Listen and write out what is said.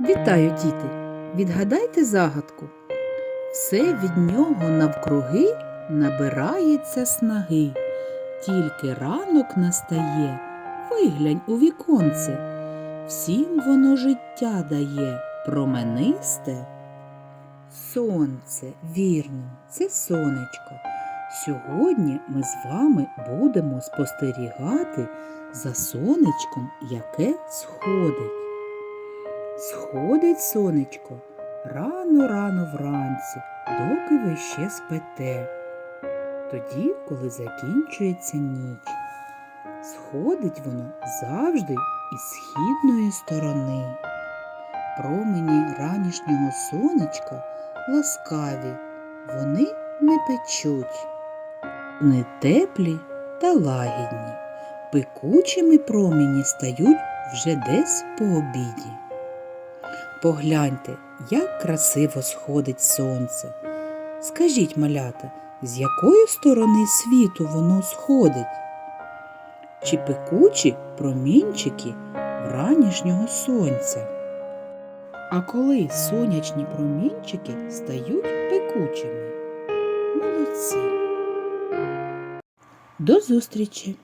Вітаю, діти! Відгадайте загадку. Все від нього навкруги набирається снаги. Тільки ранок настає, виглянь у віконце. Всім воно життя дає, променисте. Сонце, вірно, це сонечко. Сьогодні ми з вами будемо спостерігати за сонечком, яке сходить. Сходить сонечко рано-рано вранці, доки ви ще спите. Тоді, коли закінчується ніч. Сходить воно завжди із східної сторони. Промені ранішнього сонечка ласкаві, вони не печуть. Вони теплі та лагідні. Пекучими промені стають вже десь по обіді. Погляньте, як красиво сходить сонце. Скажіть, малята, з якої сторони світу воно сходить? Чи пекучі промінчики ранішнього сонця? А коли сонячні промінчики стають пекучими? Молодці! До зустрічі!